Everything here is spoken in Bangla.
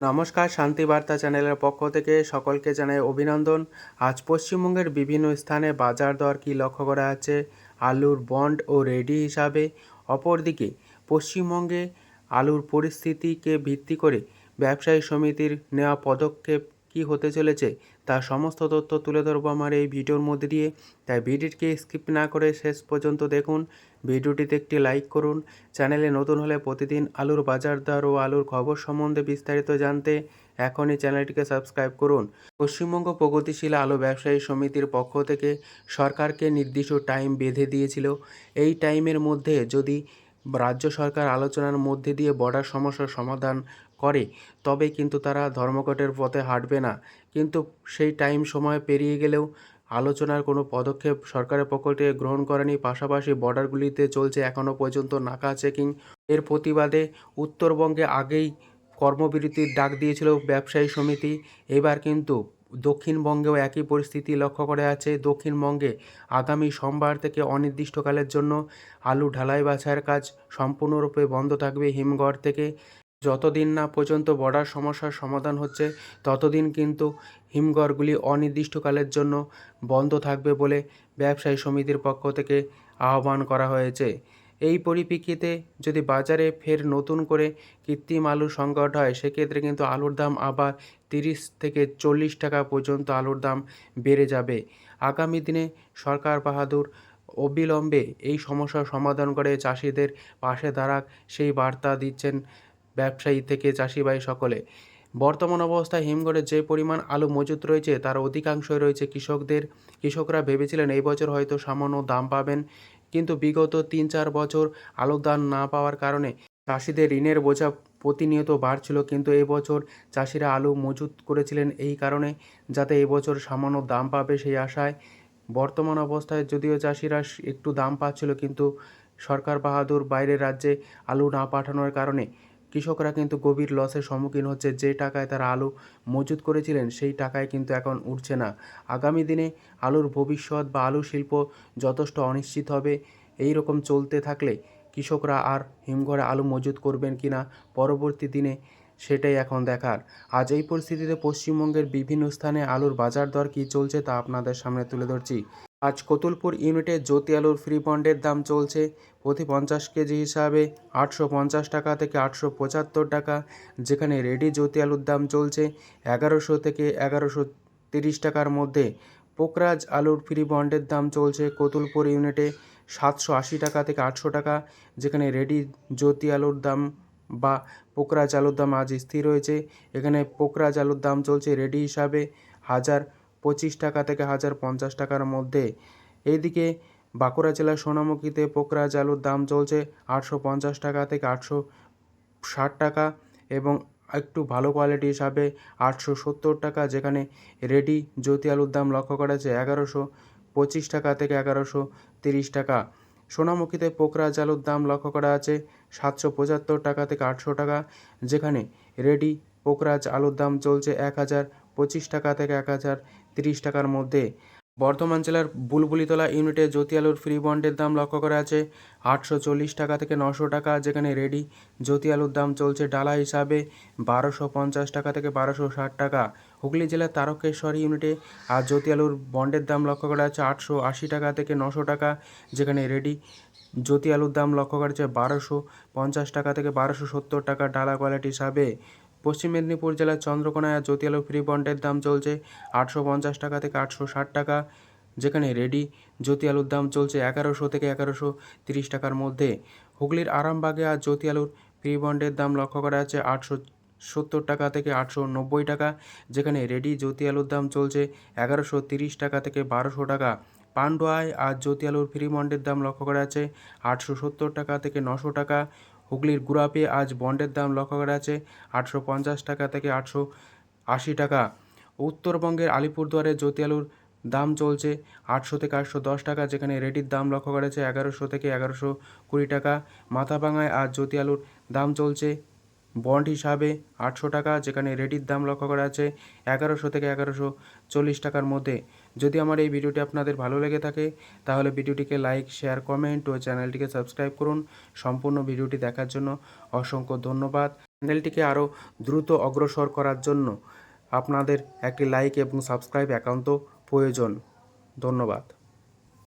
নমস্কার, শান্তি বার্তা চ্যানেলের পক্ষ থেকে সকলকে জানাই অভিনন্দন। আজ পশ্চিমবঙ্গের বিভিন্ন স্থানে বাজার দর কী লক্ষ্য করা যাচ্ছে? আলুর বন্ড ও রেডি হিসাবে। অপরদিকে, পশ্চিমবঙ্গে আলুর পরিস্থিতিকে ভিত্তি করে ব্যবসায়ী সমিতির নেওয়া পদক্ষেপ কী হতে চলেছে তার সমস্ত তথ্য তুলে ধরবো আমার এই ভিডিওর মধ্যে দিয়ে। তাই ভিডিওটিকে স্কিপ না করে শেষ পর্যন্ত দেখুন। ভিডিওটিতে একটি লাইক করুন। চ্যানেলে নতুন হলে প্রতিদিন আলুর বাজার দর ও আলুর খবর সম্বন্ধে বিস্তারিত জানতে এখনই চ্যানেলটিকে সাবস্ক্রাইব করুন। পশ্চিমবঙ্গ প্রগতিশীল আলু ব্যবসায়ী সমিতির পক্ষ থেকে সরকারকে নির্দিষ্ট টাইম বেঁধে দিয়েছিল। এই টাইমের মধ্যে যদি রাজ্য সরকার আলোচনার মধ্যে দিয়ে বর্ডার সমস্যার সমাধান করে, তবে কিন্তু তারা ধর্মঘটের পথে হাঁটবে না। কিন্তু সেই টাইম সময় পেরিয়ে গেলেও আলোচনার কোনো পদক্ষেপ সরকারের পক্ষ থেকে গ্রহণ করেনি। পাশাপাশি বর্ডারগুলিতে চলছে এখনও পর্যন্ত নাকা চেকিং। এর প্রতিবাদে উত্তরবঙ্গে আগেই কর্মবিরতির ডাক দিয়েছিল ব্যবসায়ী সমিতি। এবার কিন্তু দক্ষিণবঙ্গেও একই পরিস্থিতি লক্ষ্য করা আছে দক্ষিণবঙ্গে আগামী সোমবার থেকে অনির্দিষ্টকালের জন্য আলু ঢালাই বাছাইয়ের কাজ সম্পূর্ণরূপে বন্ধ থাকবে হিমঘর থেকে। যতদিন না পর্যন্ত বর্ডার সমস্যার সমাধান হচ্ছে, ততদিন কিন্তু হিমঘরগুলি অনির্দিষ্টকালের জন্য বন্ধ থাকবে বলে ব্যবসায়ী সমিতির পক্ষ থেকে আহ্বান করা হয়েছে। এই পরিপ্রেক্ষিতে যদি বাজারে ফের নতুন করে কৃত্রিম আলুর সংকট হয়, সেক্ষেত্রে কিন্তু আলুর দাম আবার তিরিশ থেকে চল্লিশ টাকা পর্যন্ত আলুর দাম বেড়ে যাবে। আগামী দিনে সরকার বাহাদুর অবিলম্বে এই সমস্যার সমাধান করে চাষিদের পাশে দাঁড়াক, সেই বার্তা দিচ্ছেন ব্যবসায়ী থেকে চাষি ভাই সকলে। বর্তমান অবস্থায় হিমঘরে যে পরিমাণ আলু মজুত রয়েছে, তার অধিকাংশই রয়েছে কৃষকদের। কৃষকরা ভেবেছিলেন এই বছর হয়তো সামান্য দাম পাবেন, কিন্তু বিগত তিন চার বছর আলুর দাম না পাওয়ার কারণে চাষিদের ঋণের বোঝা প্রতিনিয়ত বাড়ছিল, কিন্তু এবছর চাষিরা আলু মজুত করেছিলেন এই কারণে, যাতে এবছর সামান্য দাম পাবে সেই আশায়। বর্তমান অবস্থায় যদিও চাষিরা একটু দাম পাচ্ছিল, কিন্তু সরকার বাহাদুর বাইরের রাজ্যে আলু না পাঠানোর কারণে কৃষকরা কিন্তু গভীর লসের সম্মুখীন হচ্ছে। যে টাকায় তারা আলু মজুত করেছিলেন, সেই টাকায় কিন্তু এখন উঠছে না। আগামী দিনে আলুর ভবিষ্যৎ বা আলু শিল্প যথেষ্ট অনিশ্চিত হবে। এই রকম চলতে থাকলে কৃষকরা আর হিমঘরে আলু মজুত করবেন কি না, পরবর্তী দিনে সেটাই এখন দেখার। আজ এই পরিস্থিতিতে পশ্চিমবঙ্গের বিভিন্ন স্থানে আলুর বাজার দর কী চলছে তা আপনাদের সামনে তুলে ধরছি। আজ কতুলপুর ইউনিটে জ্যোতি আলুর ফ্রি বন্ডের দাম চলছে। প্রতি পঞ্চাশ কেজি হিসাবে আটশো পঞ্চাশ টাকা থেকে আটশো পঁচাত্তর টাকা, যেখানে রেডি জ্যোতি আলুর দাম চলছে এগারোশো থেকে এগারোশো তিরিশ টাকার মধ্যে। পোকরাজ আলুর ফ্রি বন্ডের দাম চলছে কতুলপুর ইউনিটে সাতশো আশি টাকা থেকে আটশো টাকা, যেখানে রেডি জ্যোতি আলুর দাম বা পোকরাজ আলুর দাম আজ স্থির রয়েছে এখানে পোকরাজ আলুর দাম চলছে রেডি হিসাবে হাজার পঁচিশ টাকা থেকে হাজার পঞ্চাশ টাকার মধ্যে। এইদিকে বাঁকুড়া জেলার সোনামুখীতে পোকরাজ আলুর দাম চলছে আটশো পঞ্চাশ টাকা থেকে আটশো ষাট টাকা এবং একটু ভালো কোয়ালিটি হিসাবে আটশো সত্তর টাকা, যেখানে রেডি জ্যোতি আলুর দাম লক্ষ্য করা যাচ্ছে এগারোশো পঁচিশ টাকা থেকে এগারোশো তিরিশ টাকা। সোনামুখীতে পোকরাজ আলুর দাম লক্ষ্য করা আছে সাতশো পঁচাত্তর টাকা থেকে আটশো টাকা, যেখানে রেডি পোকরাজ আলুর দাম চলছে এক হাজার পঁচিশ টাকা থেকে এক হাজার তিরিশ টাকার মধ্যে। বর্ধমান জেলার বুলবুলিতলা ইউনিটে জ্যোতি আলুর ফ্রি বন্ডের দাম লক্ষ্য করা আছে। আটশো চল্লিশ টাকা থেকে নশো টাকা, যেখানে রেডি জ্যোতি আলুর দাম চলছে ডালা হিসাবে বারোশো পঞ্চাশ টাকা থেকে বারোশো ষাট টাকা। হুগলি জেলার তারকেশ্বর ইউনিটে আর জ্যোতি আলুর বন্ডের দাম লক্ষ্য করা আছে আটশো আশি টাকা থেকে নশো টাকা, যেখানে রেডি জ্যোতি আলুর দাম লক্ষ্য করা যাচ্ছে বারোশো পঞ্চাশ টাকা থেকে বারোশো সত্তর টাকা ডালা কোয়ালিটি হিসাবে। পশ্চিম মেদিনীপুর জেলার চন্দ্রকোনায় জ্যোতি আলু ফ্রি বন্ডের দাম চলছে আটশো পঞ্চাশ টাকা থেকে আটশো ষাট টাকা, যেখানে রেডি জ্যোতি আলুর দাম চলছে এগারোশো থেকে এগারোশো তিরিশ টাকার মধ্যে। হুগলির আরামবাগে আর জ্যোতি আলুর ফ্রি বন্ডের দাম লক্ষ্য করা যাচ্ছে আটশো সত্তর টাকা থেকে আটশো নব্বই টাকা, যেখানে রেডি জ্যোতি আলুর দাম চলছে এগারোশো তিরিশ টাকা থেকে বারোশো টাকা। পান্ডুয়ায় আর জ্যোতি আলুর ফ্রি বন্ডের দাম লক্ষ্য করা আছে আটশো সত্তর টাকা থেকে নশো টাকা। হুগলির গুড়াপে আজ বন্ডের দাম লক্ষ্য করা আছে আটশো পঞ্চাশ টাকা থেকে আটশো আশি টাকা। উত্তরবঙ্গের আলিপুরদুয়ারে জ্যোতি আলুর দাম চলছে আটশো থেকে আটশো দশ টাকা, যেখানে রেডির দাম লক্ষ্য করা আছে এগারোশো থেকে এগারোশো কুড়ি টাকা। মাথাভাঙায় আজ জ্যোতি আলুর দাম চলছে বন্ড হিসাবে আটশো টাকা, যেখানে রেডির দাম লক্ষ্য করা আছে এগারোশো থেকে এগারোশো চল্লিশ টাকার মধ্যে। যদি আমার এই ভিডিওটি আপনাদের ভালো লেগে থাকে, তাহলে ভিডিওটিকে লাইক, শেয়ার, কমেন্ট ও চ্যানেলটিকে সাবস্ক্রাইব করুন। সম্পূর্ণ ভিডিওটি দেখার জন্য অসংখ্য ধন্যবাদ। চ্যানেলটিকে আরও দ্রুত অগ্রসর করার জন্য আপনাদের একটি লাইক এবং সাবস্ক্রাইব একান্ত প্রয়োজন। ধন্যবাদ।